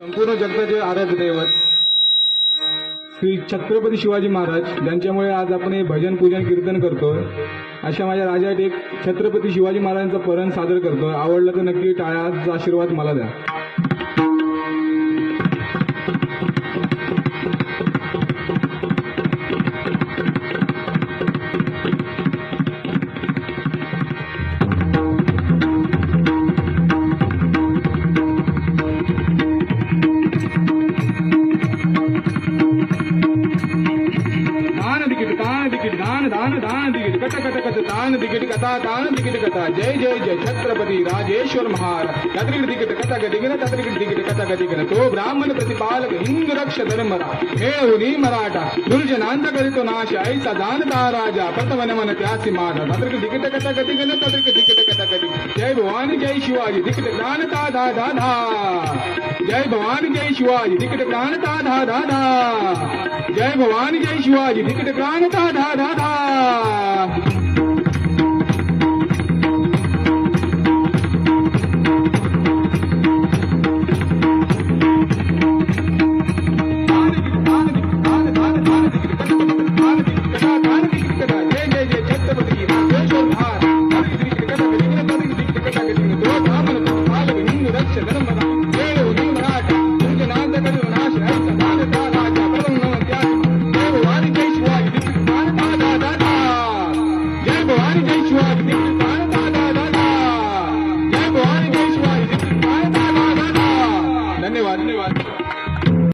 संपूर्ण जगताचे आराध्य दैवत श्री छत्रपती शिवाजी महाराज ज्यांच्यामुळे आज आपण हे भजन पूजन कीर्तन करतोय अशा माझ्या राजात एक छत्रपती शिवाजी महाराजांचा परण सादर करतोय. आवडलं तर नक्की टाळ्याचा आशीर्वाद मला द्या. తాన దాన దిగిటి కట కట కట తాన దిగిటి కథ తాన దిగిటి కథ జై జై జయ ఛత్రపతి రాజేశ్వర మహారాజ్ కదరికి దిగిట కథగ దిగిన కదరికి దిగిట కథగ దిగిన తో బ్రాహ్మణ ప్రతిపాలక హిందు రక్ష ధర్మర మేవు నీ మరాఠ దుర్జనాంతకరితో నాశ ఐస దానతా రాజా ప్రతవన మన త్యాసి మాట కదరికి దిగిట కథగ దిగిన కదరికి దిగిట కథగ దిగిన జై భవాని జై శివాజీ దిగిట దానతా దా దా దా జై భవాని జై శివాజీ దిగిట దానతా దా దా దా జై భవాని జై శివాజీ దిగిట దానతా దా దా దా Thank you.